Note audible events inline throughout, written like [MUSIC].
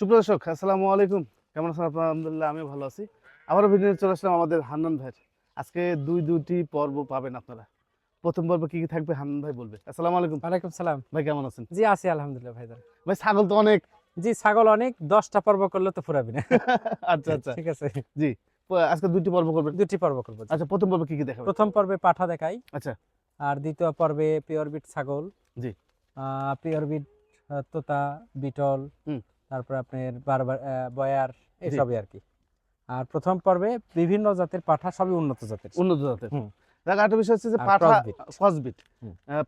সুপ্রদর্শক আসসালামু আলাইকুম। কেমন আছেন আপনারা? আলহামদুলিল্লাহ আমি ভালো আছি। আবারও ভিডিও চলে আসলাম আমাদের হান্নান ভাইয়ের। আজকে দুই দুটি পর্ব পাবেন আপনারা। প্রথম পর্ব কি কি থাকবে হান্নান ভাই বলবে। আসসালামু আলাইকুম। ওয়ালাইকুম সালাম। ভাই কেমন আছেন? জি আছি আলহামদুলিল্লাহ ভাই ভাই ছাগল তো অনেক। জি ছাগল অনেক দশটা পর্ব করলে তো ফুরাবি না। [LAUGHS] আচ্ছা আচ্ছা। ঠিক আছে। জি আজকে দুটি পর্ব করবেন। দুটি পর্ব করব আচ্ছা প্রথম পর্ব কি কি দেখাবেন? প্রথম পর্বে পাঠা দেখাই। আচ্ছা। আর দ্বিতীয় পর্বে পিওর বিট ছাগল। জি। Pure breed Tota Beetal. হুম। তারপর আপনার বারবার বয়ার। এসবই আর কি আর প্রথম পর্বে বিভিন্ন জাতের পাঠা সবই উন্নত জাতের উন্নত জাতের। একটা বিষয় হচ্ছে যে পাঠা।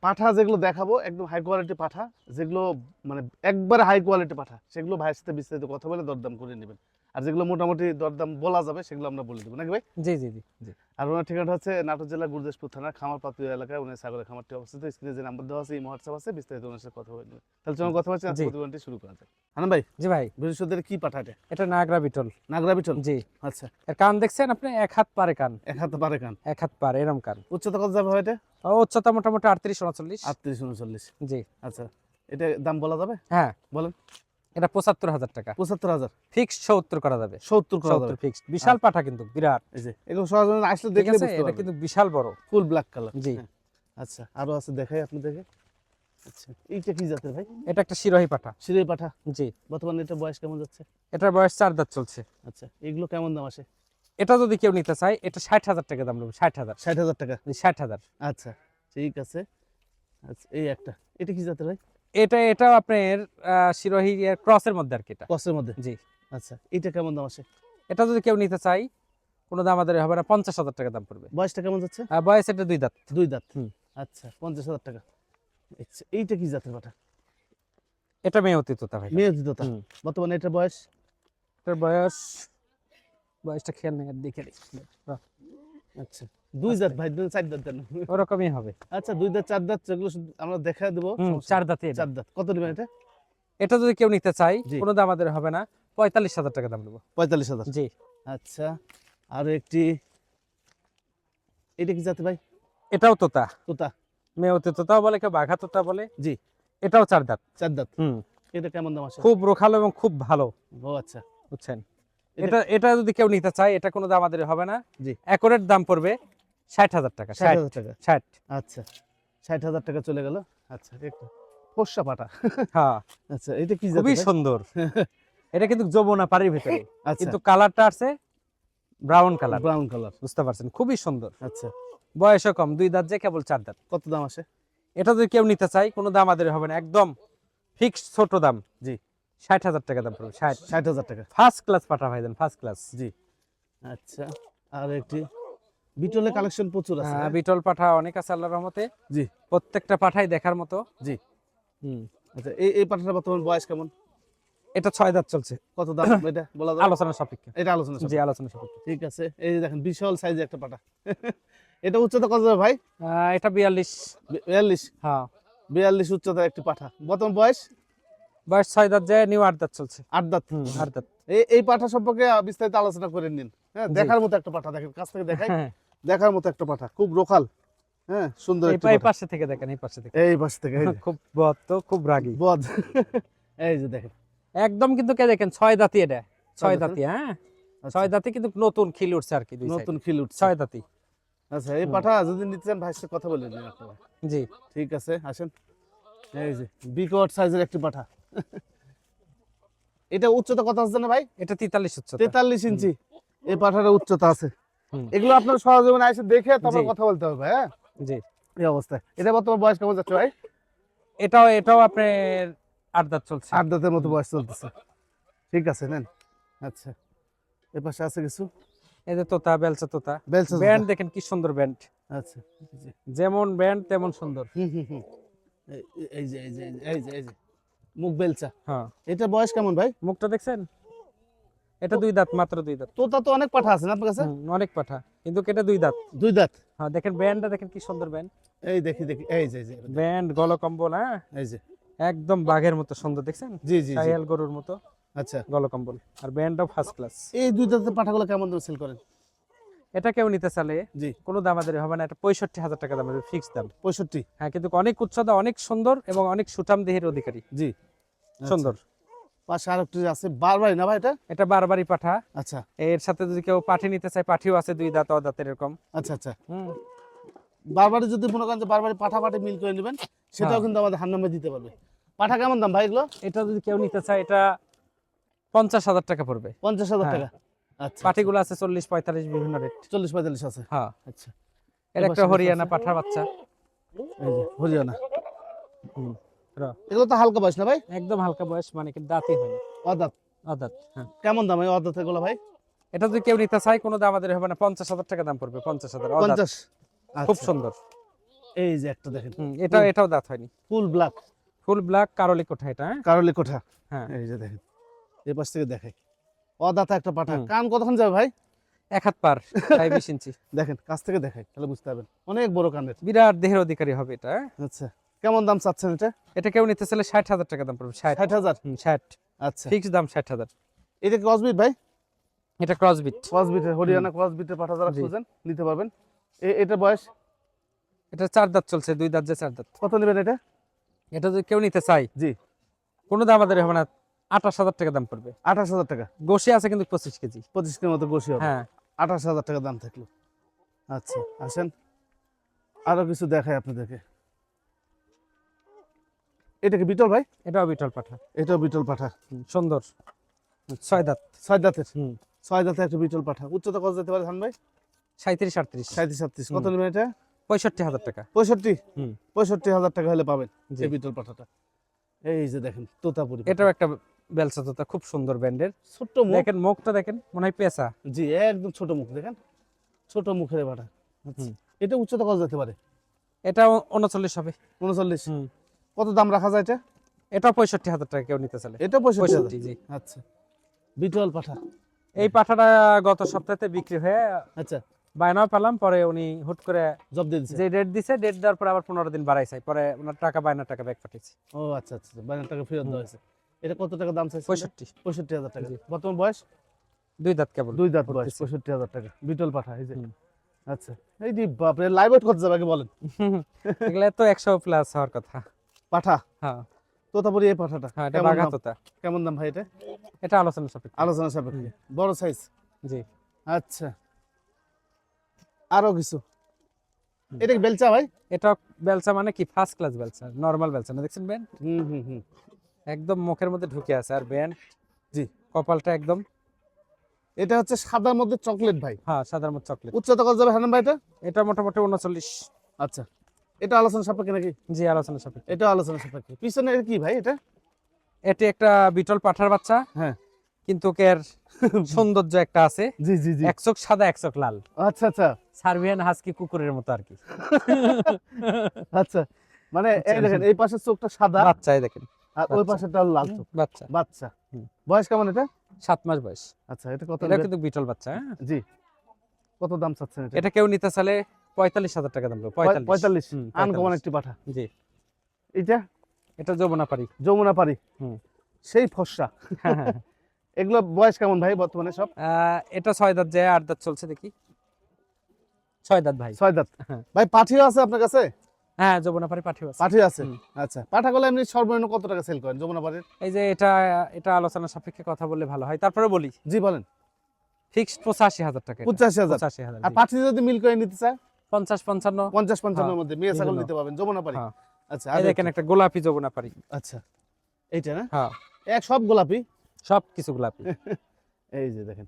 পাঠা যেগুলো দেখাবো একদম হাই কোয়ালিটি পাঠা যেগুলো মানে একবারে হাই কোয়ালিটি পাঠা সেগুলো ভাইয়ের সাথে বিস্তারিত কথা বলে দরদাম করে নেবেন আর যেগুলো মোটামুটি দরদাম বলা যাবে সেগুলো আমরা বলে দেবো। নাকি ভাই? জি জি জি। আর ওনার ঠিকানা হচ্ছে নাটোর জেলা গুরদাসপুর থানার খামার পাতুয়া এলাকায়। উনি সাগরের খামারটি অবস্থিত। স্ক্রিনে যে নাম্বার দেওয়া আছে এই হোয়াটসঅ্যাপ আছে বিস্তারিত ওনার সাথে কথা বলে নেবেন। তাহলে চলুন কথা বলছি জি। প্রতিবেদনটি শুরু করা যায় হানান ভাই জি ভাই। বৃহস্পতিবার কি পাঠাটে এটা? নাগরা বিটল। নাগরা বিটল? জি। আচ্ছা। এর কান দেখছেন আপনি? এক হাত পারে কান। এক হাত পারে কান? এক হাত পারে এরম কান। উচ্চতা কত যাবে এটা? ও উচ্চতা মোটামুটি আটত্রিশ উনচল্লিশ। আটত্রিশ উনচল্লিশ। জি। আচ্ছা। এটা দাম বলা যাবে? হ্যাঁ। বলেন। এটা পঁচাত্তর হাজার টাকা। পঁচাত্তর হাজার। ফিক্স সত্তর করা যাবে। সত্তর করা যাবে। ফিক্স বিশাল পাঠা কিন্তু বিরাট। এগুলো আসলে দেখলে এটা কিন্তু বিশাল বড়। ফুল ব্ল্যাক কালার জি। আচ্ছা আরও আছে দেখাই আপনি আচ্ছা এইটা কি জাতের ভাই? এটা একটা শিরোহী পাঠা। সিরে পাঠা? জি। বর্তমানে এটা বয়স কেমন যাচ্ছে? এটার বয়স চার দাঁত চলছে। আচ্ছা এগুলো কেমন দাম আসে? এটা যদি কেউ নিতে চায় এটা ষাট হাজার টাকা দাম নেবে ষাট হাজার। ষাট হাজার টাকা? ষাট হাজার। আচ্ছা ঠিক আছে। আচ্ছা এই একটা। এটা কি জাতের ভাই? এটা এটাও আপনার শিরোহী ক্রসের মধ্যে আর কি এটা। ক্রসের মধ্যে? জি। আচ্ছা এটা কেমন দাম আছে? এটা যদি কেউ নিতে চায় কোনো দাম আমাদের হবে না পঞ্চাশ হাজার টাকা দাম পড়বে। বয়সটা কেমন যাচ্ছে? বয়স এটা দুই দাঁত। দুই দাঁত? হুম। আচ্ছা পঞ্চাশ হাজার টাকা। আচ্ছা এইটা কি জাতের পাঠা এটা মেয়ে অতীততা ভাই। মেয়ে হুম। বর্তমানে এটা বয়স? এটার বয়স বয়সটা খেয়াল নেই আর দেখে। আচ্ছা। দুই দাঁত ভাই দুই চার দাঁত দেন ওরকমই হবে। আচ্ছা দুই দাঁত চার দাঁত আমরা দেখা দেবো। চার। দাঁতে চার দাঁত কত নেবেন এটা? এটা যদি কেউ নিতে জি। কোনো দাম আমাদের হবে না। পঁয়তাল্লিশ হাজার টাকা দাম নেব। পঁয়তাল্লিশ হাজার। জি। আচ্ছা আর একটি এটা কি জাতে ভাই? এটাও তোতা। তোতা। মেয়ে অতি তোতাও বলে কেউ বাঘা তোতা বলে। জি। এটাও চার দাঁত চার দাঁত হুম। এটা কেমন দাম আসে? খুব রোখালো এবং খুব ভালো। ও আচ্ছা। বুঝছেন? এটা- এটা এটা যদি কেউ নিতে চায় এটা কোনো দাম আমাদের হবে না। জি। একরের দাম পড়বে। ষাট হাজার টাকা ষাট হাজার টাকা। ষাট। আচ্ছা ষাট হাজার টাকা চলে গেল। আচ্ছা একটু ফর্সা পাটা। হ্যাঁ। আচ্ছা এটা কি খুবই সুন্দর। [LAUGHS] এটা কিন্তু যমুনা পাড়ির ভিতরে আচ্ছা। কিন্তু কালারটা আছে ব্রাউন কালার। Brown colour. বুঝতে পারছেন? খুবই সুন্দর। আচ্ছা। বয়সও কম দুই দাঁত যে কেবল চার দাঁত। কত দাম আসে? এটা যদি কেউ নিতে চায় কোনো দাম আমাদের হবে না। একদম ফিক্সড ছোট দাম। জি। ষাট হাজার টাকা দাম পড়বে ষাট। ষাট হাজার টাকা। ফার্স্ট ক্লাস পাঠা ভাই দেন ফার্স্ট ক্লাস জি। আচ্ছা আর একটি বিটলে কালেকশন প্রচুর আছে হ্যাঁ? বিটল পাঠা অনেক আছে আল্লাহর রহমতে। জি। প্রত্যেকটা পাঠাই দেখার মতো। জি। হুম আচ্ছা এই এই পাটাটা বর্তমান বয়স কেমন? এটা ছয় দাঁত চলছে। কত দাম [COUGHS] এটা বলা যাবে আলোচনা সাপেক্ষে। এটা আলোচনা জি আলোচনা সাপেক্ষে। ঠিক আছে এই যে দেখেন বিশাল সাইজের একটা পাটা [LAUGHS] এটা উচ্চতা কত যাবে ভাই? এটা বিয়াল্লিশ। বি- বিয়াল্লিশ? হ্যাঁ। বিয়াল্লিশ উচ্চতার একটি পাঠা। বর্তমান বয়স? বয়স ছয় দাঁত যায় নিউ আট দাঁত চলছে। আট দাঁত। আট দাঁত। এই এই পাঠা সম্পর্কে বিস্তারিত আলোচনা করে নিন। হ্যাঁ দেখার মতো একটা পাঠা দেখেন কাছ থেকে দেখাই। হ্যাঁ। দেখার মতো একটা পাঠা খুব রোখাল হ্যাঁ সুন্দর এই। পাশে থেকে দেখেন এই পাশে থেকে। এই পাশ থেকে খুব বদ তো খুব রাগী। বদ। [LAUGHS] এই যে দেখেন একদম কিন্তু কে দেখেন ছয় দাঁতি এটা ছয় দাঁতি? হ্যাঁ? আচ্ছা, ছয় দাঁতি কিন্তু নতুন খিল উঠছে আর কি নতুন খিল উঠছে। ছয় দাঁতি। আচ্ছা এই পাঠা যদি নিতে চান ভাইয়ের সাথে কথা বলে নিন আপনারা। জি। ঠিক আছে আসেন। এই যে বিকট সাইজের একটি পাঠা। এটা উচ্চতা কত আছে না ভাই? এটা তেতাল্লিশ উচ্চতা। তেতাল্লিশ ইঞ্চি। এই পাঠাটা উচ্চতা আছে। এগুলো আপনার সহজীবনে এসে দেখে তারপর কথা বলতে হবে হ্যাঁ? জি। এই অবস্থায় এটা বর্তমান বয়স কেমন যাচ্ছে ভাই? এটাও এটাও আপনার আট দাঁত চলছে। আট দাঁতের মতো বয়স চলতেছে। ঠিক আছে নেন। আচ্ছা। এ পাশে আছে কিছু? এই যে তোতা বেলচা তোতা। বেলচা ব্যান্ড দেখেন কি সুন্দর ব্যান্ড। আচ্ছা যেমন ব্যান্ড তেমন সুন্দর। এই যে এই যে, এই যে এই যে। মুখ বেলচা। হ্যাঁ। এটা বয়স কেমন ভাই? মুখটা দেখছেন? এটা দুই দাঁত মাত্র দুই দাঁত। তোতা তো অনেক পাঠা আছে না আপনার কাছে? অনেক পাঠা কিন্তু এটা দুই দাঁত। দুই দাঁত? হ্যাঁ দেখেন ব্যান্ডটা দেখেন কি সুন্দর ব্যান্ড। এই দেখি দেখি এই যে যে। ব্যান্ড গলকম্বল হ্যাঁ? এই যে। একদম বাঘের মতো সুন্দর দেখছেন? জি জি সাইয়াল গরুর মতো আচ্ছা। গলকম্বল। আর ব্যান্ডটাও ফার্স্ট ক্লাস এই দুই দাঁতের পাঠাগুলো কেমন দাম সেল করেন? এটা কেউ নিতে চালে জি। কোনো দাম আমাদের হবে না এটা পঁয়ষট্টি হাজার টাকা দাম ফিক্স দাম। পঁয়ষট্টি? হ্যাঁ কিন্তু অনেক উচ্চতা অনেক সুন্দর এবং অনেক সুঠাম দেহের অধিকারী। জি। সুন্দর। পাশে আরেকটি আছে বারবারই না ভাই এটা? এটা বারবারই পাঠা। আচ্ছা। এর সাথে যদি কেউ পাঠি নিতে চায় পাঠিও আছে দুই দাঁত দাঁতের এরকম। আচ্ছা আচ্ছা। হুম। বারবারই যদি মনে করেন যে বারবারই পাঠা পাঠে মিল করে নেবেন সেটাও হ্যাঁ। কিন্তু আমাদের হান্নামে দিতে পারবে। পাঠা কেমন দাম ভাই এগুলো? এটা যদি কেউ নিতে চায় এটা পঞ্চাশ হাজার টাকা পড়বে। পঞ্চাশ হাজার হ্যাঁ। টাকা। আচ্ছা পাঠিগুলো আছে চল্লিশ পঁয়তাল্লিশ বিভিন্ন রেট চল্লিশ পঁয়তাল্লিশ আছে? হ্যাঁ। আচ্ছা। এর একটা হরিয়ানা। পাঠার বাচ্চা। হরিয়ানা। হুম। এগুলো তো হালকা বয়স না ভাই? একদম হালকা বয়স মানে কি দাঁতই হয়নি অদাত। অদাঁত হ্যাঁ। কেমন দাম এই অদাত এগুলো ভাই? এটা যদি কেউ নিতে চায় কোনো দাম আমাদের হবে না পঞ্চাশ হাজার টাকা দাম পড়বে পঞ্চাশ হাজার পঞ্চাশ? খুব আচ্ছা। সুন্দর। এই যে একটা দেখেন। হুম, এটাও দাঁত হয়নি। Full black. ফুল ব্ল্যাক কারলি কোঠা এটা হ্যাঁ? কারলি কোঠা। হ্যাঁ। এই যে দেখেন। এই পাশ থেকে দেখাই। অদাতা একটা পাঠা। কান কতক্ষণ যাবে ভাই? এক হাত পার বিশ ইঞ্চি। [LAUGHS] দেখেন কাছ থেকে দেখাই তাহলে বুঝতে পারবেন। অনেক বড় কানের। বিরাট দেহের অধিকারী হবে এটা হ্যাঁ? আচ্ছা। কেমন দাম চাচ্ছেন এটা? এটা কেউ নিতে চাইলে ষাট হাজার টাকা দাম পড়বে ষাট। ষাট হাজার? ষাট। আচ্ছা। ফিক্স দাম ষাট হাজার। এটা ক্রসবিট ভাই? এটা ক্রসবিট ক্রসবিটের হরিয়ানা ক্রসবিটের পাঠা যারা জি। খুঁজেন নিতে পারবেন। এ- এটার বয়স? এটা চার দাঁত চলছে দুই দাঁত যে চার দাঁত। কত নেবেন এটা? এটা যদি কেউ নিতে চায় জি। কোনো দাম আমাদের হবে না আঠাশ হাজার টাকা দাম পড়বে। আঠাশ হাজার টাকা? গোশে আছে কিন্তু পঁচিশ কেজি। পঁচিশ কেজির মতো বসি হবে। হ্যাঁ। আঠাশ হাজার টাকা দাম থাকল। আচ্ছা আসেন। আরও কিছু দেখায় আপনাদেরকে। এটা কি বিটল ভাই? এটাও বিটল পাঠা। এটাও বিটল পাঠা। সুন্দর। ছয় দাঁত। ছয় দাঁতের? হুম। ছয় দাঁতের একটা বিটল পাঠা। উচ্চতা কত যেতে পারে ধান ভাই? সাঁত্রিশ আটত্রিশ। সাঁত্রিশ সাতত্রিশ কত। নেবেন এটা? পঁয়ষট্টি হাজার টাকা। পঁয়ষট্টি? হুম। পঁয়ষট্টি হাজার টাকা হলে পাবেন এই বিটল পাঠাটা। এই যে দেখেন তোতাপুরি এটাও একটা বেলসা তোতা খুব সুন্দর ব্যান্ডের ছোট্ট মুখ। দেখেন মুখটা দেখেন মনে হয় পেঁচা। জি একদম ছোট মুখ দেখেন। ছোট মুখের পাঠা। আচ্ছা। এটা উচ্চতা কত যেতে পারে? এটা উনচল্লিশ হবে। উনচল্লিশ হুম। কত দাম রাখা যায় এটা? এটা পঁয়ষট্টি হাজার টাকা কেউ নিতে চাইলে। এটা পঁয়ষট্টি জি। আচ্ছা। বিটল পাঠা। এই পাঠাটা গত সপ্তাহে বিক্রি হয়ে আচ্ছা। বায়নাও পেলাম পরে উনি হুট করে জব দিয়ে দিচ্ছে যে ডেট দিছে ডেট দেওয়ার পরে আবার পনেরো দিন বাড়াইছে পরে ওনার টাকা বায়নার টাকা ব্যাক পাঠিয়েছি। ও আচ্ছা আচ্ছা বাইরের টাকা ফেরত দেওয়া হয়েছে। এটা কত টাকা দাম চাইছে? পঁয়ষট্টি। পঁয়ষট্টি হাজার টাকা। বর্তমান বয়স? দুই দাঁত কেবল। দুই দাঁত বয়স পঁয়ষট্টি হাজার টাকা। বিটল পাঠা এই যে। আচ্ছা। এই যে বাপরে লাইভ আউট কত যাবে আগে বলেন। [LAUGHS] এগুলা তো একশো প্লাস হওয়ার কথা। পাঠা? হ্যাঁ। তোতাপুরি এই পাঠাটা। হ্যাঁ এটা বাঘা তোতা। কেমন দাম ভাই এটা? এটা আলোচনা সাপেক্ষে। আলোচনা সাপেক্ষে। বড় সাইজ জি। আচ্ছা। আরও কিছু? এটা বেলচা ভাই? এটা বেলচা মানে কি? ফার্স্ট ক্লাস বেলচা নর্মাল বেলচা না? দেখছেন ব্যান্ড হুম হুম হুম। একদম মুখের মধ্যে ঢুকে আছে আর ব্যান্ড জি। কপালটা একদম। এটা হচ্ছে সাদার মধ্যে চকলেট ভাই। হ্যাঁ সাদার মধ্যে চকলেট উচ্চতা কত যাবে হানান ভাই এটা? এটা মোটামুটি উনচল্লিশ আচ্ছা। এটা আলোচনা সাপেক্ষে নাকি? জি আলোচনা সাপেক্ষে। এটা আলোচনা সাপেক্ষে। পিছনে কি ভাই এটা? এটি একটা বিটল পাঠার বাচ্চা। হ্যাঁ। কিন্তু এর সৌন্দর্য একটা আছে। জি জি জি। এক চোখ সাদা এক চোখ লাল। আচ্ছা আচ্ছা। সার্বিয়ান হাস্কি কুকুরের মতো আর কি। [LAUGHS] আচ্ছা। মানে এই। দেখেন এই পাশের চোখটা সাদা। বাচ্চাই দেখেন। আর ওই বাচ্চা। পাশেরটা লাল চোখ। বাচ্চা। বাচ্চা। বয়স কেমন এটা? সাত মাস বয়স। আচ্ছা এটা কত এটা কিন্তু বিটল বাচ্চা হ্যাঁ? জি। কত দাম চাচ্ছেন এটা? এটা কেউ নিতে চাইলে পঁয়তাল্লিশ হাজার টাকা দাম পঁয়তাল্লিশ। আনকমন একটি পাঠা। জি। এটা এটা যমুনা পারি যমুনা পারি হুম। সেই ফর্সা এগুলো বয়স কেমন ভাই বর্তমানে সব? এটা ছয় দাঁত যায় আট দাঁত চলছে দেখি। ছয় দাঁত ভাই। ছয় দাঁত। হ্যাঁ। ভাই পাঠিও আছে আপনার কাছে? হ্যাঁ যমুনা পারি পাঠিয়ে আছে। পাঠি আছে। আচ্ছা পাঠাগুলো এমনি সর্বনিম্ন কত টাকা সেল করেন যমুনা পাড়ির? এই যে এটা এটা আলোচনা সাপেক্ষে কথা বললে ভালো হয়। তারপরে বলি। জি বলেন। ফিক্সড পঁচাশি হাজার টাকা পঁচাশি হাজার। পঁচাশি হাজার আর পাঠি যদি মিল করে নিতে চায়? পঞ্চাশ পঞ্চান্ন। পঞ্চাশ পঞ্চান্নের হ্যাঁ, মধ্যে মেয়ে ছাগল নিতে পারবেন যমুনা পাড়ি। হ্যাঁ। আচ্ছা দেখেন একটা গোলাপি যমুনা পারি আচ্ছা এইটা না? হ্যাঁ। এক সব গোলাপি? সব কিছু গোলাপি। [LAUGHS] এই যে দেখেন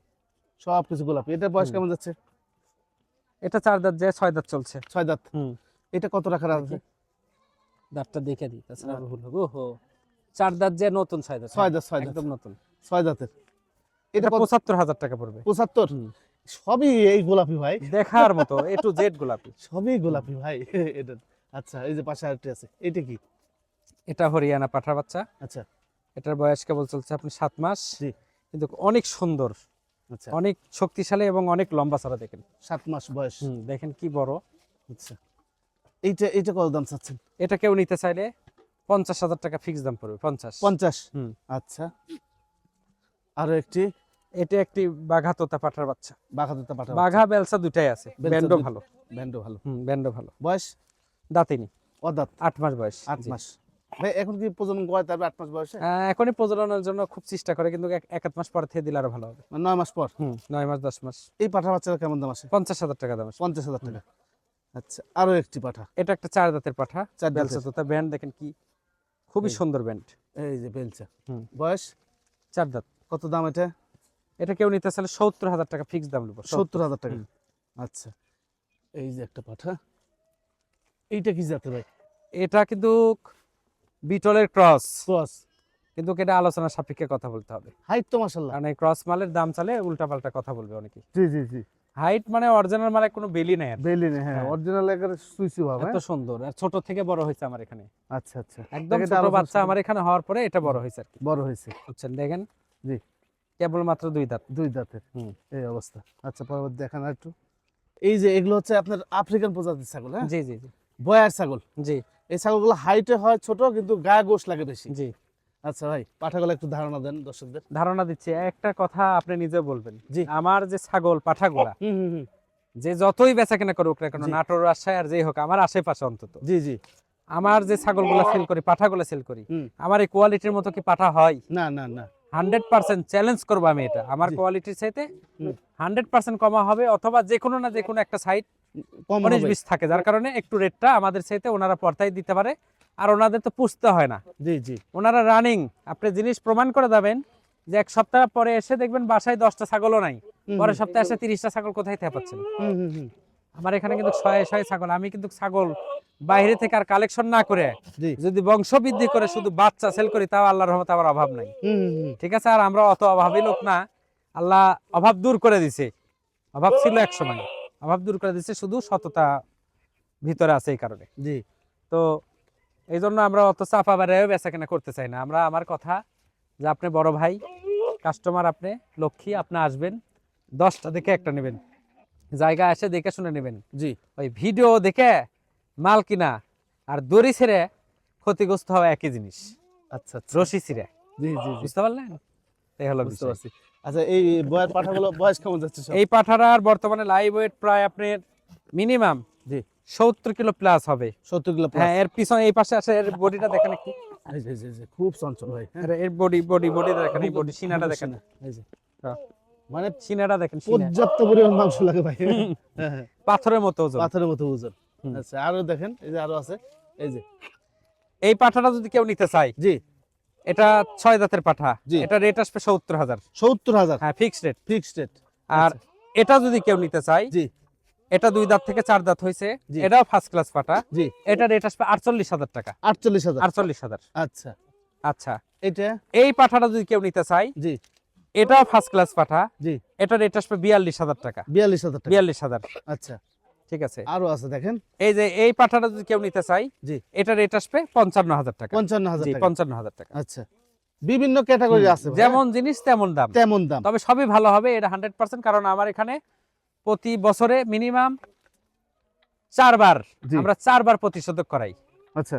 সব কিছু গোলাপি। এটার বয়স কেমন যাচ্ছে? এটা চার দাঁত যায় ছয় দাঁত চলছে। ছয় দাঁত? হুম। এটা কত টাকার আছে দাঁতটা দেখে দিই তাছাড়া ভুল হবে। ওহো। চার দাঁত যে নতুন ছয় দাঁত। ছয় দাঁত ছয় দাঁত। একদম নতুন। ছয় দাঁতের। এটা এটা পঁচাত্তর হাজার টাকা পড়বে। পঁচাত্তর। সবই এই গোলাপি ভাই। দেখার মতো এ টু জেড গোলাপি। [LAUGHS] সবই গোলাপি ভাই [LAUGHS] এটা। আচ্ছা এই যে পাশে আরেকটি আছে এটা কি? এটা হরিয়ানা পাঠার বাচ্চা। আচ্ছা। এটার বয়স কেবল চলছে আপনি সাত মাস। কিন্তু অনেক সুন্দর আচ্ছা। অনেক শক্তিশালী এবং অনেক লম্বা ছাড়া দেখেন। সাত মাস বয়স। দেখেন কি বড়। আচ্ছা। এইটা এইটা কত দাম চাচ্ছেন? এটা কেউ নিতে চাইলে পঞ্চাশ হাজার টাকা ফিক্স দাম পড়বে পঞ্চাশ। পঞ্চাশ? হুম। আচ্ছা। আরও একটি। এটা একটি বাঘা তোতা পাঠার বাচ্চা। বাঘা তোতা পাঠা বাঘা বেলসা দুটাই আছে। ব্যান্ডও ভালো। ব্যান্ডও ভালো। হুম ব্যান্ডও ভালো। বয়স? দাঁতিনি। অদাত। আট মাস বয়স আট মাস। ভাই এখন কি প্রজনন কয় তারপরে আট মাস বয়সে? আহ, এখনই প্রজননের জন্য খুব চেষ্টা করে কিন্তু এক এক আধ মাস পর থেকে দিলে আরও ভালো হবে। মানে নয় মাস পর? হুম নয় মাস দশ মাস। এই পাঠা বাচ্চারা কেমন দাম আছে পঞ্চাশ হাজার টাকা দাম আছে। পঞ্চাশ হাজার টাকা। আচ্ছা আরও একটি পাঠা। এটা একটা চার দাঁতের পাঠা চার বেলসা তোতা ব্যান্ড দেখেন কি খুবই সুন্দর ব্যান্ড। এই যে বেলচা। হুম। বয়স? চার দাঁত। কত দাম এটা? এটা কেউ নিতে চাইলে সত্তর হাজার টাকা ফিক্স দাম নেব সত্তর। হাজার টাকা। আচ্ছা। এই যে একটা পাঠা। এইটা কি জাতের ভাই? এটা কিন্তু বিটলের ক্রস। ক্রস। কিন্তু এটা আলোচনার সাপেক্ষে কথা বলতে হবে। হাইট তো কারণ এই ক্রস মালের দাম চালে উল্টাপাল্টা কথা বলবে অনেকে জি জি জি। হাইট মানে অরিজিনাল মালে কোনো বেলি নাই বেলি নাই হ্যাঁ হ্যাঁ। অরিজিনাল একেবারে সুইসি ভাব এত সুন্দর। আর ছোট থেকে বড় হয়েছে আমার এখানে। আচ্ছা আচ্ছা। একদম ছোট বাচ্চা আমার এখানে হওয়ার পরে এটা বড় হয়েছে আর কি। বড় হয়েছে। বুঝছেন দেখেন। জি। কেবল মাত্র দুই দাঁত। দুই দাঁতের। এই অবস্থা। আচ্ছা পরবর্তী দেখান একটু এই যে এগুলো হচ্ছে আপনার আফ্রিকান প্রজাতির ছাগল হ্যাঁ? জি জি জি। বয়ার ছাগল। জি। এই ছাগলগুলো হাইটে হয় ছোট কিন্তু গায়ে গোশ লাগে বেশি। জি। আচ্ছা ভাই পাঠাগুলো একটু ধারণা দেন দর্শকদের। ধারণা দিচ্ছি একটা কথা আপনি নিজে বলবেন। জি। আমার যে ছাগল পাঠাগুলা হুম হুম হুম। যে যতই বেচা কেনা করুক না কেন নাটোর রাজশাহী আর যেই হোক আমার আশেপাশে অন্তত। জি জি। আমার যে ছাগলগুলো সেল করি পাঠাগুলো সেল করি আমার এই কোয়ালিটির মতো কি পাঠা হয়? না না না। হান্ড্রেড পার্সেন্ট চ্যালেঞ্জ করব আমি এটা। আমার কোয়ালিটির হুম। হান্ড্রেড পার্সেন্ট কমা হবে অথবা যে কোনো না যে কোনো একটা কম উনিশ বিশ থাকে যার কারণে একটু রেটটা আমাদের চাইতে ওনারা পর্তায় দিতে পারে আর ওনাদের তো পুষতে হয় না। জি জি। ওনারা রানিং আপনি জিনিস প্রমাণ করে যাবেন যে এক সপ্তাহ পরে এসে দেখবেন বাসায় দশটা ছাগলও নাই। পরের সপ্তাহে এসে তিরিশটা ছাগল কোথায় থেকে আমার এখানে কিন্তু শয়ে শয়ে ছাগল আমি কিন্তু ছাগল বাইরে থেকে আর কালেকশন না করে যদি বংশ বৃদ্ধি করে শুধু বাচ্চা সেল করি তাও আল্লাহর রহমতে আমার অভাব নাই। ঠিক আছে? আর আমরা অত অভাবী লোক না। আল্লাহ অভাব দূর করে দিছে। অভাব ছিল এক সময়। অভাব দূর করে দিছে শুধু সততা ভিতরে আছে এই কারণে। জি। তো এই জন্য আমরা অত চাপা বেড়াও বেচা কেনা করতে চাই না। আমরা আমার কথা যে আপনি বড় ভাই কাস্টমার আপনি লক্ষ্মী আপনি আসবেন দশটা দেখে একটা নেবেন। জায়গা এসে দেখে শুনে নেবেন। জি। ওই ভিডিও দেখে মাল কিনা আর দড়ি ছেড়ে ক্ষতিগ্রস্ত হওয়া একই জিনিস। আচ্ছা আচ্ছা। রশি ছিঁড়ে। জি জি বুঝতে পারলেন? এই হলো বুঝতে পারছি। আচ্ছা এই বয়ের পাঠাগুলো বয়স কেমন যাচ্ছে এই পাঠাটার বর্তমানে লাইভ ওয়েট প্রায় আপনার মিনিমাম জি। সত্তর কিলো প্লাস হবে। সত্তর কিলো হ্যাঁ এর পিছনে এই পাশে আছে এর বডিটা দেখেন একটু। খুব চঞ্চল ভাই। এর- এর বডি বডি বডি দেখেন এই বডি সিনাটা দেখেন। এই যে। মানে সিনাটা দেখেন পর্যাপ্ত পরিমাণ মাংস লাগে ভাই। হ্যাঁ, হ্যাঁ। পাথরের মতো ওজন। পাথরের মতো ওজন। আচ্ছা আরও দেখেন এই যে আরও আছে এই যে। এই পাঠাটা যদি কেউ নিতে চায় জি। এটা ছয় দাঁতের পাঠা। এটা রেট আসবে সত্তর হাজার। সত্তর হাজার। হ্যাঁ ফিক্সড রেট ফিক্সড রেট আর এটা যদি কেউ নিতে চায় জি। এটা দুই দাঁত থেকে চার দাঁত হয়েছে। এটাও ফার্স্ট ক্লাস পাঠা। জি। এটা রেট আসবে আটচল্লিশ হাজার টাকা। আটচল্লিশ হাজার। আটচল্লিশ হাজার। আচ্ছা। আচ্ছা। এটা? এই পাঠাটা যদি কেউ নিতে চায় জি। এটাও ফার্স্ট ক্লাস পাঠা। জি। এটা রেট আসবে বিয়াল্লিশ হাজার টাকা। বিয়াল্লিশ হাজার টাকা। বিয়াল্লিশ হাজার। আচ্ছা। ঠিক আছে। আরও আছে দেখেন। এই যে এই পাঠাটা যদি কেউ নিতে চায় জি। এটা রেট আসবে পঞ্চান্ন হাজার টাকা। পঞ্চান্ন হাজার টাকা। পঞ্চান্ন হাজার টাকা। আচ্ছা। বিভিন্ন ক্যাটাগরি আছে যেমন জিনিস তেমন দাম? তেমন দাম। তবে সবই ভালো হবে এটা হান্ড্রেড পার্সেন্ট কারণ আমার এখানে প্রতি বছরে মিনিমাম চারবার। আমরা চারবার প্রতিষেধক করাই।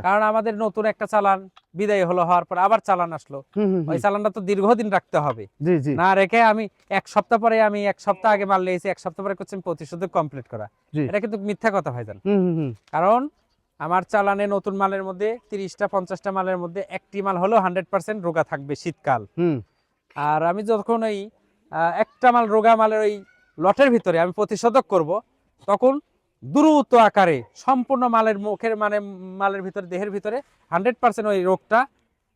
কারণ আমাদের নতুন একটা চালান বিদায় হলো হওয়ার পর আবার চালান আসলো। ওই চালানটা তো দীর্ঘদিন রাখতে হবে। না রেখে আমি এক সপ্তাহ পরে আমি এক সপ্তাহ আগে মাল নিয়েছি এক সপ্তাহ পরে করছি আমি প্রতিষেধক কমপ্লিট করা। এটা কিন্তু মিথ্যা কথা ভাইজান। কারণ আমার চালানে নতুন মালের মধ্যে তিরিশটা পঞ্চাশটা মালের মধ্যে একটি মাল হলেও হান্ড্রেড পার্সেন্ট রোগা থাকবে শীতকাল। হুম। আর আমি যখন ওই একটা মাল রোগা মালের ওই লটের ভিতরে আমি প্রতিষেধক করব তখন দ্রুত আকারে সম্পূর্ণ মালের মুখের মানে মালের ভিতরে দেহের ভিতরে হান্ড্রেড পার্সেন্ট ওই রোগটা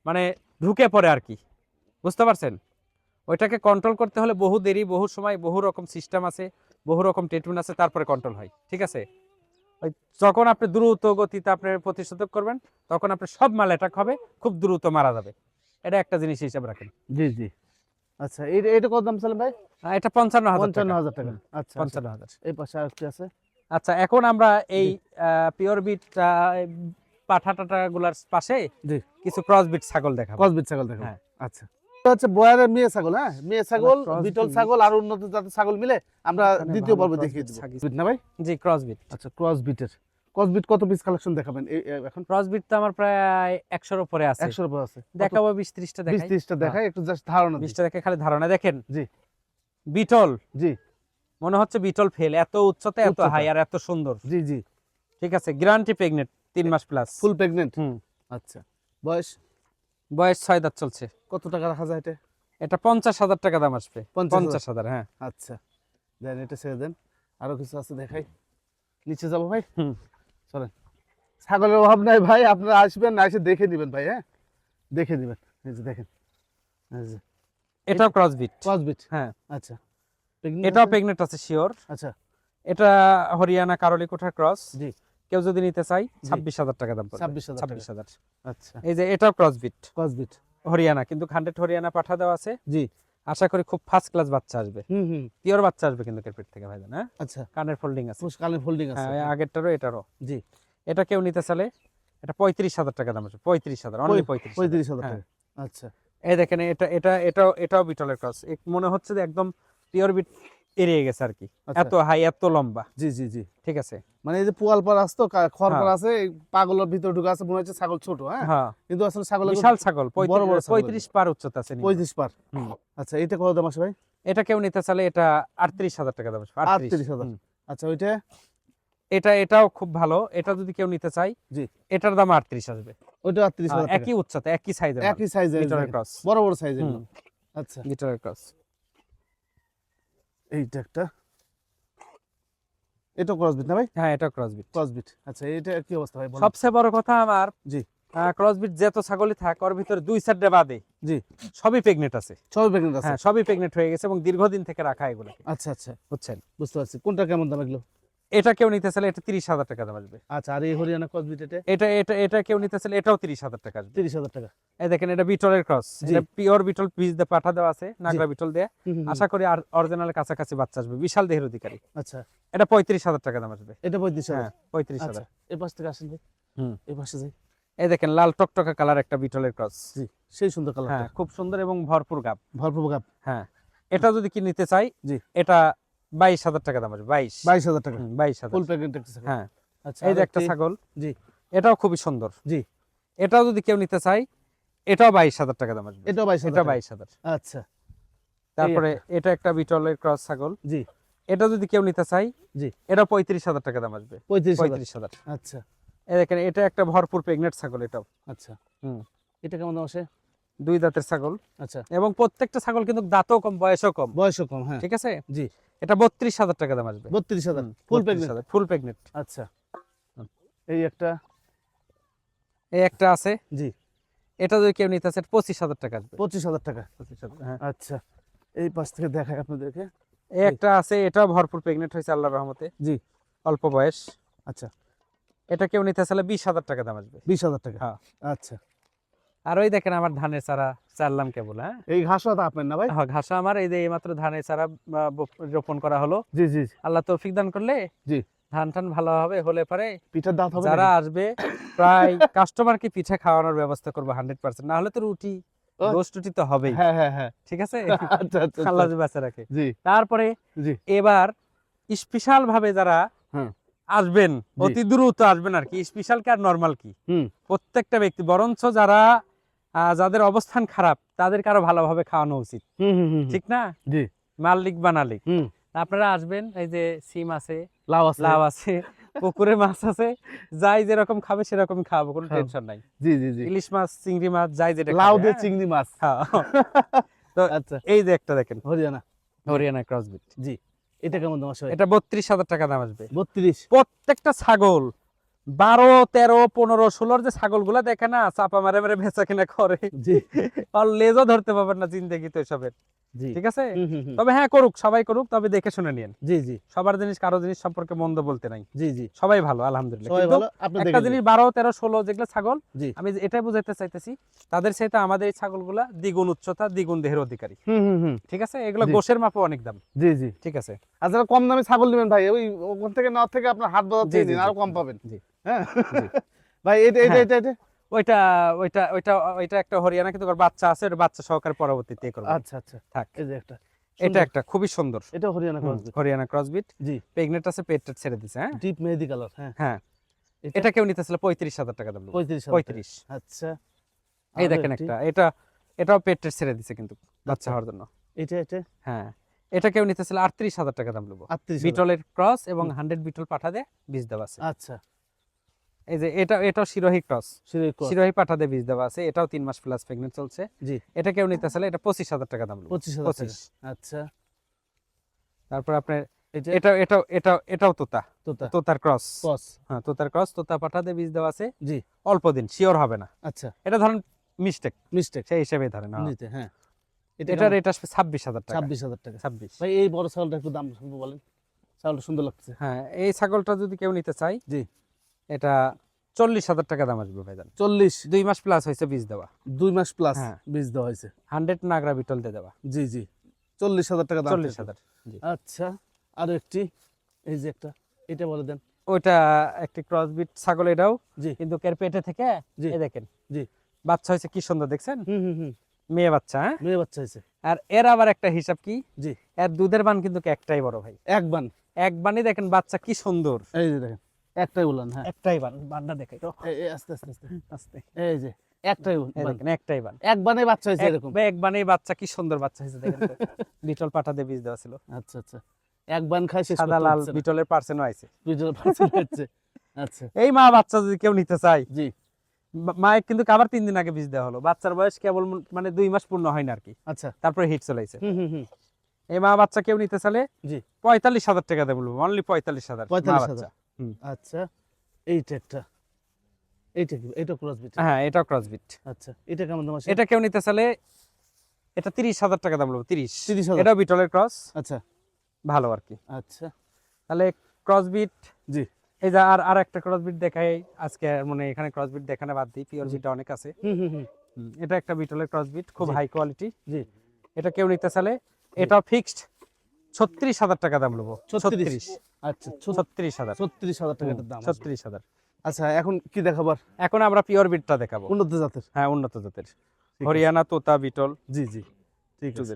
মানে ঢুকে পড়ে আর কি। বুঝতে পারছেন? ওইটাকে কন্ট্রোল করতে হলে বহু দেরি বহু সময় বহু রকম সিস্টেম আছে বহু রকম ট্রিটমেন্ট আছে তারপরে কন্ট্রোল হয়। ঠিক আছে? ওই যখন আপনি দ্রুত গতিতে আপনি প্রতিষেধক করবেন তখন আপনি সব মাল অ্যাটাক হবে খুব দ্রুত মারা যাবে। এটা একটা জিনিস হিসাবে রাখেন। জি জি। আচ্ছা এটা কত দাম চালেন ভাই? এটা পঞ্চান্ন হাজার পঞ্চান্ন হাজার টাকা। আচ্ছা আচ্ছা। পঞ্চান্ন হাজার। এই পাশে আরেকটি আছে। আচ্ছা এখন আমরা এই পিওর বিট পাঠা টাটা গুলার পাশে কিছু ক্রস বিট ছাগল দেখাবো। কসবিট ছাগল দেখো হ্যাঁ। আচ্ছা। হচ্ছে বয়ারের মেয়ে ছাগল হ্যাঁ? মেয়ে ছাগল বিটল ছাগল আর উন্নত জাতের ছাগল মিলে আমরা দ্বিতীয় ভালো দেখিয়ে breed বিট না ভাই? জি ক্রস বিট আচ্ছা ক্রস বিটের ক্রস বিট কত পিস কালেকশন দেখাবেন এখন? ক্রস বিট তো আমার প্রায় উপরে আছে। একশোর উপর আছে। দেখাবো দেখাই। একটু জাস্ট ধারণা দিই। বিশটা দেখে খালি ধারণা। দেখেন জি। বিটল জি। মনে হচ্ছে বিটল ফেল এত উচ্চতা এত হাই আর এত সুন্দর। জি জি। ঠিক আছে গ্যারান্টি প্রেগনেন্ট তিন মাস প্লাস ফুল প্রেগনেন্ট হুম। আচ্ছা। বয়স? বয়স ছয় দাঁত চলছে। কত টাকা রাখা যায় এটা? এটা পঞ্চাশ হাজার টাকা দাম আসবে। পঞ্চাশ হাজার? হ্যাঁ। আচ্ছা। দেন এটা ছেড়ে দেন। আরও কিছু আছে দেখাই। নিচে যাব ভাই? হুম। চলেন। ছাগলের অভাব নাই ভাই আপনারা আসবেন না এসে দেখে নেবেন ভাই হ্যাঁ? দেখে নেবেন। এই যে দেখেন। এই যে। এটাও ক্রস বিট ক্রসবিট হ্যাঁ। আচ্ছা। এটাও? প্রেগনেন্ট আছে শিওর আচ্ছা। এটা হরিয়ানা কারলি কোঠার ক্রস জি। কেউ যদি নিতে চাই ছাব্বিশ হাজার টাকা দাম ছাব্বিশ ছাব্বিশ হাজার। আচ্ছা। এই যে এটাও ক্রস বিট ক্রসবিট হরিয়ানা কিন্তু হান্ড্রেড হরিয়ানা পাঠা দেওয়া আছে। জি। আশা করি খুব ফার্স্ট ক্লাস বাচ্চা আসবে। হুম হুম। পিওর বাচ্চা আসবে কিন্তু এর থেকে ভাই হ্যাঁ? আচ্ছা। কানের ফোল্ডিং আছে। কালে ফোল্ডিং আছে। হ্যাঁ আগেরটারও এটারও। জি। এটা কেউ নিতে চালে এটা পঁয়ত্রিশ হাজার টাকা দাম আছে পঁয়ত্রিশ হাজার অনলি পঁয়ত্রিশ পঁয়ত্রিশ হাজার। হ্যাঁ। টাকা। আচ্ছা। এই দেখেন এটা এটা এটাও এটাও বিটলের ক্রস মনে হচ্ছে যে একদম পিওর এড়িয়ে গেছে আর কি। আচ্ছা। এত হাই এত লম্বা। জি জি জি। ঠিক আছে? মানে এই যে পোয়াল পার আসতো খড় হ্যাঁ। পার আছে পাগলের ভিতর ঢুকে আছে মনে হচ্ছে ছাগল ছোট হ্যাঁ? হ্যাঁ। কিন্তু আসলে ছাগল বিশাল ছাগল বড় বড় পার উচ্চতা আছে নিম্ন। পঁয়ত্রিশ পার আচ্ছা এটা কত দাম আছে ভাই? এটা কেউ নিতে চালে এটা আটত্রিশ হাজার টাকা দাম 38। আচ্ছা ওইটা? এটা এটাও খুব ভালো। এটা যদি কেউ নিতে চাই জি। এটার দাম আটত্রিশ আসবে। ওইটা আটত্রিশ হ্যাঁ, হাজার একই উচ্চতা একই সাইজের একই সাইজের বড় বড় সাইজের আচ্ছা। গিটারের ক্রস এইটা একটা। এটা ক্রসবিট না ভাই? হ্যাঁ এটা ক্রসবিট ক্রসবিট আচ্ছা এটা কি অবস্থা ভাই সবচেয়ে বড় কথা আমার জি। ক্রসবিট যত ছাগলই থাক ওর ভিতরে দুই সাইডে বাদে জি। সবই প্রেগনেন্ট আছে। সবই প্রেগনেট আছে। হ্যাঁ সবই প্রেগনেন্ট হয়ে গেছে এবং দীর্ঘদিন থেকে রাখা এগুলো আচ্ছা আচ্ছা। বুঝছেন? বুঝতে পারছি। কোনটা কেমন দাম এগুলো? এটা কেউ নিতে চাইলে এটা তিরিশ হাজার টাকা দাম আসবে। আচ্ছা আর এই হরিয়ানা ক্রসবিট এটা এটা এটা এটা কেউ নিতে চাইলে এটাও তিরিশ হাজার টাকা আসবে। তিরিশ হাজার টাকা। এই দেখেন এটা বিটলের ক্রস এটা পিওর বিটল পিস দিয়ে পাঠা দেওয়া আছে নাগরা বিটল দিয়ে। আশা করি আর অরিজিনাল কাছাকাছি বাচ্চা আসবে। বিশাল দেহের অধিকারী। আচ্ছা। এটা পঁয়ত্রিশ হাজার টাকা দাম আসবে। এটা পঁয়ত্রিশ হাজার? হ্যাঁ পঁয়ত্রিশ আচ্ছা হাজার এই পাশ থেকে আসেন ভাই। হুম। এই পাশে যাই। এই দেখেন লাল টকটকা কালার একটা বিটলের ক্রস জি সেই সুন্দর কালার হ্যাঁ খুব সুন্দর এবং ভরপুর গাব। ভরপুর কাপ হ্যাঁ এটা যদি কি নিতে চাই জি। এটা বাইশ হাজার টাকা দাম আসবে বাইশ। বাইশ হাজার টাকা। বাইশ হাজার। ফুল একটা হ্যাঁ। আচ্ছা এই যে একটা ছাগল। জি। এটাও খুবই সুন্দর। জি। এটাও যদি কেউ নিতে চাই এটাও বাইশ হাজার টাকা দাম আসবে। এটাও বাইশ এটা বাইশ হাজার। আচ্ছা। তারপরে এটা একটা বিটলের ক্রস ছাগল। জি। এটা যদি কেউ নিতে চাই জি। এটা পঁয়ত্রিশ হাজার টাকা দাম আসবে। পঁয়ত্রিশ হাজার। আচ্ছা। দেখেন এটা একটা ভরপুর প্রেগনেন্ট ছাগল এটাও। আচ্ছা। হুম। এটা কেমন দাম আসে? দুই দাঁতের ছাগল। আচ্ছা। এবং প্রত্যেকটা ছাগল কিন্তু দাঁতও কম বয়সও কম। বয়সও কম হ্যাঁ। ঠিক আছে? জি। এটা বত্রিশ হাজার টাকা দাম আসবে। বত্রিশ হাজার? ফুল প্রেগনেন্ট ফুল প্রেগনেন্ট আচ্ছা। এই একটা? এই একটা আছে। জি। এটা যদি কেউ নিতে চায় পঁচিশ হাজার টাকা আসবে। পঁচিশ হাজার টাকা? পঁচিশ হাজার হ্যাঁ। আচ্ছা। এই পাশ থেকে দেখাই আপনাদেরকে। এই একটা আছে এটাও ভরপুর প্রেগনেন্ট হয়েছে আল্লাহ রহমতে। জি। অল্প বয়স। আচ্ছা। এটা কেউ নিতে চাইলে বিশ হাজার টাকা দাম আসবে। বিশ হাজার টাকা? হ্যাঁ। আচ্ছা। আর ওই দেখেন আমার ধানের চারা চারলাম কেবল হ্যাঁ? এই ঘাসও তো আপনার না ভাই? হ্যাঁ, ঘাসা আমার। এই যে এইমাত্র ধানের চারা রোপণ করা হলো। জি জি। আল্লাহ তৌফিক দান করলে জি। ধান টান ভালো হবে হলে পরে পিঠার দাঁত হবে যারা আসবে প্রায় কাস্টমারকে পিঠা খাওয়ানোর ব্যবস্থা করব হান্ড্রেড পার্সেন্ট না হলে তো রুটি রোস্ট রুটি তো হবেই। হ্যাঁ হ্যাঁ হ্যাঁ। ঠিক আছে? আল্লাহ। বাঁচা রাখে জি। তারপরে জি। এবার স্পেশাল ভাবে যারা আসবেন অতি দ্রুত আসবেন আর কি। স্পেশাল কি আর নর্মাল কি? হুম। প্রত্যেকটা ব্যক্তি বরঞ্চ যারা যাদের অবস্থান খারাপ তাদেরকে আরও ভালোভাবে খাওয়ানো উচিত। ঠিক না? জি। মালিক বানালিক আপনারা আসবেন এই যে সিম আছে লাউ আছে। লাউ আছে পুকুরে মাছ আছে যাই যেরকম খাবে সেরকম খাওয়াবো কোনো টেনশন নাই। জি জি জি। ইলিশ মাছ চিংড়ি মাছ যাই যেটা লাউ খাবে, দিয়ে? চিংড়ি মাছ। হ্যাঁ। তো আচ্ছা। এই যে একটা দেখেন। হরিয়ানা। হরিয়ানা ক্রসবিট জি। এটা কেমন দাম আসে এটা বত্রিশ হাজার টাকা দাম আসবে। বত্রিশ। প্রত্যেকটা ছাগল বারো তেরো পনেরো ষোলোর যে ছাগলগুলা দেখে না চাপা মারে মারে বেচা কিনা করে। আর লেজও ধরতে পারবেন না জিন্দগি তো এসবের ঠিক আছে। তবে হ্যাঁ করুক সবাই করুক তবে দেখে শুনে নিন জি জি। সবার জিনিস কারও জিনিস সম্পর্কে মন্দ বলতে নাই। জি জি। সবাই ভালো আলহামদুলিল্লাহ। একটা জিনিস বারো তেরো ষোলো যেগুলো ছাগল আমি এটাই বুঝাইতে চাইতেছি তাদের সাথে আমাদের এই ছাগলগুলা দ্বিগুণ উচ্চতা দ্বিগুণ দেহের অধিকারী। হুম হুম হুম। ঠিক আছে? এগুলো। গোশের মাপও অনেক দাম। জি জি। ঠিক আছে? আর যারা কম দামে ছাগল নেবেন ভাই ওই ওখান থেকে নেওয়ার থেকে আপনার হাত বাজার নিন জি, আরও কম পাবেন। জি। হ্যাঁ? ভাই এটা এটা হ্যাঁ। এটা এটা ওইটা ওইটা ওইটা ওইটা একটা হরিয়ানা কিন্তু বাচ্চা আছে বাচ্চা সহকারে পরবর্তীতে করবে। আচ্ছা আচ্ছা। থাক। এই যে একটা। এটা একটা খুবই সুন্দর। এটা হরিয়ানা ক্রসবিট হরিয়ানা ক্রসবিট জি। প্রেগনেন্ট আছে পেটটা ছেড়ে দিছে হ্যাঁ? ডিপ মেহেদি কালার হ্যাঁ। হ্যাঁ। এটা কেউ নিতে ছিল পঁয়ত্রিশ হাজার টাকা দাম পঁয়ত্রিশ পঁয়ত্রিশ। আচ্ছা। এই দেখেন একটা। এটা এটাও পেটের ছেড়ে দিছে কিন্তু বাচ্চা আচ্ছা। হওয়ার জন্য। এটা এটা? হ্যাঁ। এটা কেউ নিতে ছিল আটত্রিশ হাজার টাকা দাম নেব বিটলের ক্রস এবং হান্ড্রেড বিটল পাঠা দিয়ে বীজ দেওয়া আছে। আচ্ছা। এই যে এটা এটাও শিরোহী ক্রস। সিরাই ক্রস। শিরোহী পাঠাতে বীজ দেওয়া আছে এটাও তিন মাস প্লাস প্রেগনেন্ট চলছে। জি। এটা কেউ নিতে চাইলে এটা পঁচিশ হাজার টাকা দাম পঁচিশ পঁচিশ। আচ্ছা। তারপর আপনার এটা এটা এটাও এটাও তোতা। তোতা। তোতার ক্রস। ক্রস। হ্যাঁ তোতার ক্রস তোতা পাঠাতে বীজ দেওয়া আছে। জি। অল্প দিন শিওর হবে না। আচ্ছা। এটা ধরেন মিস্টেক মিস্টেক সেই হিসেবে ধরেন হ্যাঁ। হ্যাঁ। এটা আসবে ছাব্বিশ হাজার টাকা। ছাব্বিশ হাজার টাকা। ছাব্বিশ। ভাই এই বড় ছাগলটা একটু দাম সম্ভব বলেন। ছাগলটা সুন্দর লাগছে। হ্যাঁ এই ছাগলটা যদি কেউ নিতে চাই জি। এটা চল্লিশ হাজার টাকা দাম আসবে ভাইজান। চল্লিশ। দুই মাস প্লাস হয়েছে বীজ দেওয়া। দুই মাস প্লাস হ্যাঁ। বীজ দেওয়া হয়েছে। হান্ড্রেড নাগরা বিটল দিয়ে দেওয়া। জি জি। চল্লিশ হাজার টাকা চল্লিশ হাজার আচ্ছা আরও একটি। এই যে একটা এটা বলে দেন। ওইটা একটি ক্রস বিট ছাগল এটাও জি। কিন্তু এর পেটে থেকে জি। দেখেন। জি। বাচ্চা হয়েছে কি সুন্দর দেখছেন? হুম হুম হুম। মেয়ে বাচ্চা হ্যাঁ? মেয়ে বাচ্চা হয়েছে। আর এর আবার একটা হিসাব কি? জি। এর দুধের বান কিন্তু একটাই বড় ভাই। এক বান। এক বানই দেখেন বাচ্চা কি সুন্দর। এই যে দেখেন। একটাই হ্যাঁ। একটাই বান বানটা দেখে আস্তে আস্তে আস্তে। আস্তে। এই যে একটাই। দেখেন একটাই বান। এক বানে বাচ্চা হয়েছে এরকম। এক বানেই বাচ্চা কি সুন্দর বাচ্চা হয়েছে দেখেন। বিটল [LAUGHS] বীজ দেওয়া ছিল। আচ্ছা আচ্ছা। এক বান খাই শেষ সাদা লাল। বিটলের পাচ্ছি হচ্ছে আচ্ছা। এই মা বাচ্চা যদি কেউ নিতে চায় জি। মায়ের কিন্তু আবার তিন দিন আগে বীজ দেওয়া হলো। বাচ্চার বয়স কেবল মানে দুই মাস পূর্ণ হয় না আর কি। আচ্ছা। তারপরে হিট হুম এই মা বাচ্চা কেউ নিতে চাইলে জি। পঁয়তাল্লিশ হাজার টাকা দেবো অনলি পঁয়তাল্লিশ হাজার। পঁয়তাল্লিশ হাজার। আচ্ছা এইটা একটা এইটা কি এটা ক্রস বিট হ্যাঁ এটাও ক্রসবিট আচ্ছা এটা কেমন দাম আছে? এটা কেউ নিতে চাইলে এটা তিরিশ হাজার টাকা দাম লাগবে তিরিশ। 30,000 এটাও বিটলের ক্রস আচ্ছা। ভালো আর কি। আচ্ছা। তাহলে ক্রসবিট জি। এই যে আর আর একটা ক্রসবিট দেখাই আজকে মানে এখানে ক্রসবিট দেখানো বাদ দিই পিওর বিটটা অনেক আছে। এটা একটা বিটলের ক্রসবিট খুব হাই কোয়ালিটি জি। এটা কেউ নিতে চাইলে এটাও ফিক্সড ছত্রিশ হাজার টাকা দাম নেব। 36 ছত্রিশ। আচ্ছা ছত্রিশ হাজার। ছত্রিশ হাজার দাম ছত্রিশ হাজার। আচ্ছা এখন কি দেখাবার এখন আমরা পিওর বিটটা দেখাবো। উন্নত জাতের। হ্যাঁ উন্নত জাতের। হরিয়ানা তোতা বিটল। জি জি। ঠিক টু আছে।